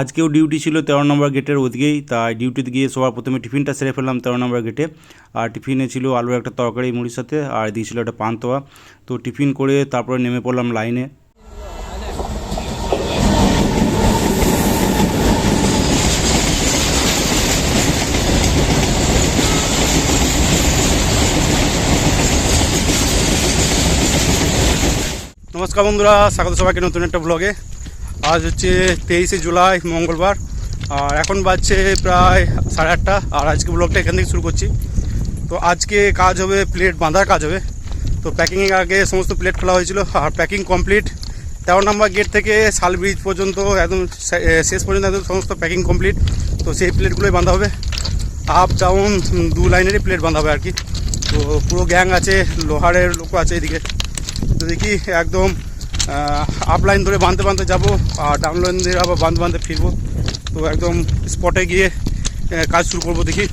আজকেও ডিউটি ছিল তেরো নম্বর গেটের ওদিকেই, তাই ডিউটিতে গিয়ে সবার প্রথমে টিফিনটা সেরে ফেললাম তেরো নম্বর গেটে। আর টিফিনে ছিল আলুর একটা তরকারি, মুড়ির সাথে, আর দিয়েছিল একটা পান্তুয়া। তো টিফিন করে তারপরে নেমে পড়লাম লাইনে। নমস্কার বন্ধুরা, স্বাগত সবাইকে নতুন একটা ব্লগে। আজ হচ্ছে তেইশে জুলাই, মঙ্গলবার। আর এখন বাজছে প্রায় সাড়ে আটটা। আর আজকে ব্লগটা এখান থেকে শুরু করছি। তো আজকে কাজ হবে প্লেট, বাঁধার কাজ হবে। তো প্যাকিংয়ের আগে সমস্ত প্লেট খোলা হয়েছিল। আর প্যাকিং কমপ্লিট। তেরো নম্বর গেট থেকে শাল ব্রিজ পর্যন্ত একদম শেষ পর্যন্ত একদম সমস্ত প্যাকিং কমপ্লিট। তো সেই প্লেটগুলোই বাঁধা হবে। আপ, ডাউন, দু লাইনেরই প্লেট বাঁধা হবে আর কি। তো পুরো গ্যাং আছে, লোহারের লোক আছে এদিকে। তো দেখি একদম আপ লাইন ধরে বাঁধতে বাঁধতে যাব, আর ডাউনলাইন ধরে আবার বাঁধতে বাঁধতে ফিরবো। তো একদম স্পটে গিয়ে কাজ শুরু করব দেখি।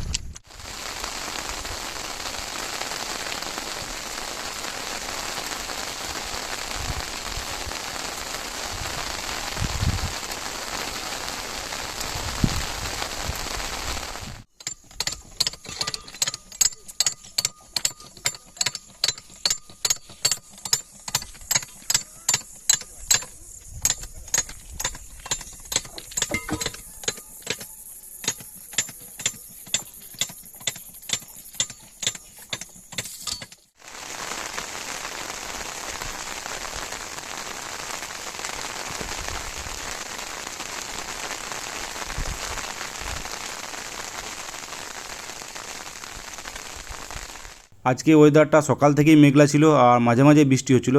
আজকে ওয়েদারটা সকাল থেকেই মেঘলা ছিল আর মাঝে মাঝে বৃষ্টি হচ্ছিল।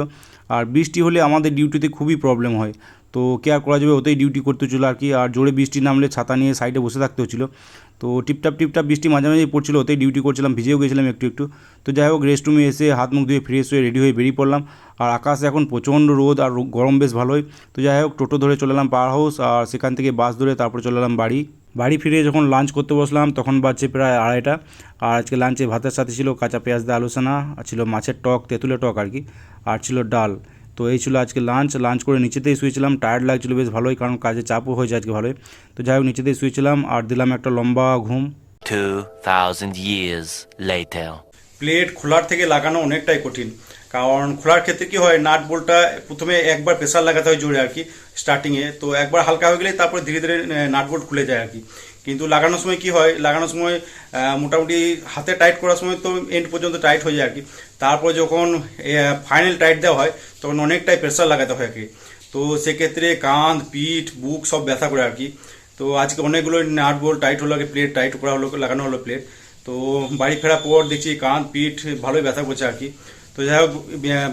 আর বৃষ্টি হলে আমাদের ডিউটিতে খুবই প্রবলেম হয়। তো কে আর করা যাবে? ওতেই ডিউটি করতে হচ্ছিল আর কি। আর জোরে বৃষ্টি নামলে ছাতা নিয়ে সাইডে বসে থাকতে হচ্ছিল। তো টিপটাপ টিপটাপ বৃষ্টি মাঝে মাঝেই পড়ছিল, ওতেই ডিউটি করছিলাম, ভিজেও গেছিলাম একটু একটু। তো যাই হোক রেস্ট রুমে এসে হাত মুখ ধুয়ে ফ্রেশ হয়ে রেডি হয়ে বেরিয়ে পড়লাম। আর আকাশ এখন প্রচণ্ড রোদ আর গরম বেশ ভালোই। তো যাই হোক, টোটো ধরে চলে এলাম পাওয়ার হাউস আর সেখান থেকে বাস ধরে তারপরে চলে এলাম বাড়ি। বাড়ি ফিরে যখন লাঞ্চ করতে বসলাম তখন বাজছে প্রায় আড়াইটা। আর আজকে লাঞ্চে ভাতের সাথে ছিল কাঁচা পেঁয়াজ দিয়ে আলোচনা আর ছিল মাছের টক তেঁতুলের টক আর কি আর ছিল ডাল। তো এই ছিল আজকে লাঞ্চ লাঞ্চ করে নিচেতেই শুয়েছিলাম। টায়ার্ড লাগছিল বেশ ভালোই কারণ কাজে চাপও হয়েছে আজকে ভালোই। তো যাই হোক নিচেতেই শুয়েছিলাম আর দিলাম একটা লম্বা ঘুম। 2,000 years later. প্লেট খোলার থেকে লাগানো অনেকটাই কঠিন। কারণ খোলার ক্ষেত্রে কি হয়, নাট বোল্টটা প্রথমে একবার প্রেসার লাগাতে হয় জোরে আর কি স্টার্টিংয়ে তো একবার হালকা হয়ে গেলে তারপরে ধীরে ধীরে নাট বোল্ট খুলে যায় আর কি। কিন্তু লাগানোর সময় কি হয়, লাগানোর সময় মোটামুটি হাতে টাইট করার সময় তো এন্ড পর্যন্ত টাইট হয়ে যায় আর কি। তারপর যখন ফাইনাল টাইট দেওয়া হয়, তখন অনেকটাই প্রেসার লাগাতে হয় আর কি। তো সেক্ষেত্রে কাঁধ, পিঠ, বুক সব ব্যথা করে আর কি। তো আজকে অনেকগুলো নাট বোল্ট টাইট হলো আগে প্লেট টাইট করা হলো, লাগানো হলো প্লেট তো বাড়ি ফেরার পর দেখছি কাঁধ, পিঠ ভালোই ব্যথা করছে আর কি। তো যাই হোক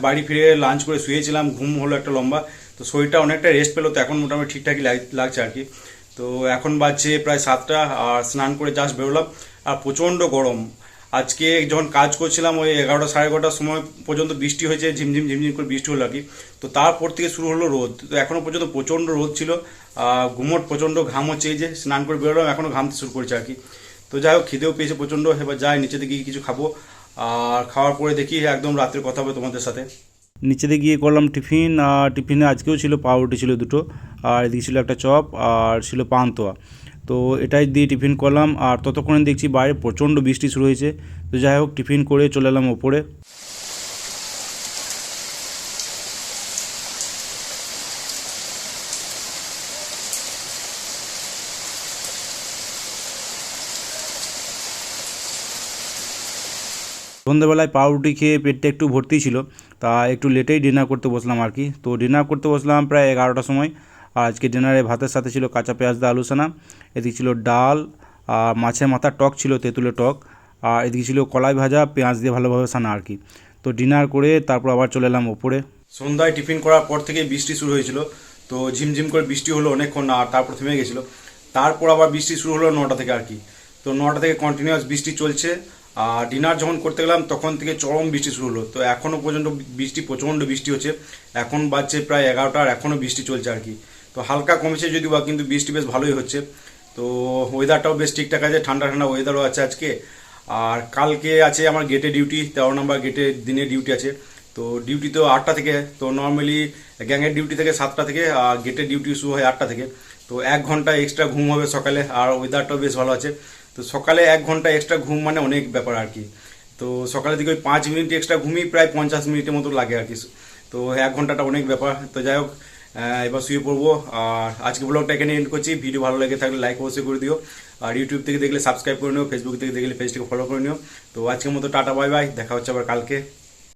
বাড়ি ফিরে লাঞ্চ করে শুয়েছিলাম, ঘুম হলো একটা লম্বা, তো শরীরটা অনেকটা রেস্ট পেল, তো এখন মোটামুটি ঠিকঠাকই লাগ- লাগছে আর কি। তো এখন বাজছে প্রায় সাতটা, আর স্নান করে জাস্ট বেরোলাম, আর প্রচণ্ড গরম। আজকে যখন কাজ করছিলাম ওই এগারোটা সাড়ে এগারোটার সময় পর্যন্ত বৃষ্টি হয়েছে, ঝিমঝিম ঝিমঝিম করে বৃষ্টি হলো আর কি। তো তারপর থেকে শুরু হলো রোদ। তো এখনও পর্যন্ত প্রচণ্ড রোদ ছিল গুমট প্রচণ্ড, ঘাম হচ্ছে এই যে, স্নান করে বেরোলাম এখনও ঘামতে শুরু করেছে আর কি। তো যাই হোক, খিদেও পেয়েছে প্রচণ্ড, এবার যাই নিচেতে গিয়ে কিছু খাব। আর খাওয়ার পরে দেখি একদম রাত্রে কথা হবে তোমাদের সাথে। নিচেতে গিয়ে করলাম টিফিন, আর টিফিনে আজকেও ছিল পাউরুটি ছিল দুটো, আর এদিকে ছিল একটা চপ, আর ছিল পান্তোয়া। তো এটাই দিয়ে টিফিন করলাম, আর ততক্ষণে দেখছি বাইরে প্রচণ্ড বৃষ্টি শুরু হয়েছে। তো যাই হোক, টিফিন করে চলে এলাম ওপরে। সন্ধ্যেবেলায় পাউরুটি খেয়ে পেটটা একটু ভর্তি ছিল, তা একটু লেটেই ডিনার করতে বসলাম আর কি। তো ডিনার করতে বসলাম প্রায় এগারোটার সময়। আর আজকে ডিনারে ভাতের সাথে ছিল কাঁচা পেঁয়াজ দা আলু সানা এদিকে ছিল ডাল, আর মাছের মাথার টক ছিল, তেঁতুলের টক, আর এদিকে ছিল কলাই ভাজা, পেঁয়াজ দিয়ে ভালোভাবে সানা আর কি। তো ডিনার করে তারপর আবার চলে এলাম ওপরে। সন্ধ্যায় টিফিন করার পর থেকে বৃষ্টি শুরু হয়েছিল, তো ঝিমঝিম করে বৃষ্টি হলো অনেকক্ষণ, আর তারপর থেমে গেছিল। তারপর আবার বৃষ্টি শুরু হলো নটা থেকে আর কি। তো নটা থেকে কন্টিনিউয়াস বৃষ্টি চলছে ডিনার যখন করতে গেলাম, তখন থেকে চরম বৃষ্টি শুরু হলো। তো এখনও পর্যন্ত বৃষ্টি, প্রচণ্ড বৃষ্টি হচ্ছে। এখন বাজছে প্রায় এগারোটা আর এখনও বৃষ্টি চলছে আর কি। তো হালকা কমেছে যদি বা, কিন্তু বৃষ্টি বেশ ভালোই হচ্ছে। তো ওয়েদারটাও বেশ ঠিকঠাক আছে ঠান্ডা ঠান্ডা ওয়েদারও আছে আজকে। আর কালকে আছে আমার গেটে ডিউটি তেরো নম্বর গেটে দিনে ডিউটি আছে। তো ডিউটি তো আটটা থেকে, তো নর্মালি গ্যাংয়ের ডিউটি থেকে সাতটা থেকে, আর গেটের ডিউটি শুরু হয় আটটা থেকে। তো এক ঘণ্টা এক্সট্রা ঘুম হবে সকালে, আর ওয়েদারটাও বেশ ভালো আছে। তো সকালে এক ঘণ্টা এক্সট্রা ঘুম মানে অনেক ব্যাপার আর কি। তো সকালের দিকে ওই পাঁচ মিনিট এক্সট্রা ঘুমই প্রায় পঞ্চাশ মিনিটের মতো লাগে আর কি। তো এক ঘন্টাটা অনেক ব্যাপার। তো যাই হোক এবার শুয়ে পড়ব। আর আজকে ব্লগটা এখানে এন্ড করছি। ভিডিও ভালো লেগে থাকলে লাইক অবশ্যই করে দিও। আর ইউটিউব থেকে দেখলে সাবস্ক্রাইব করে নিও। ফেসবুক থেকে দেখলে পেজটিকে ফলো করে নিও। তো আজকের মতো টাটা বাই বাই দেখা হচ্ছে আবার কালকে।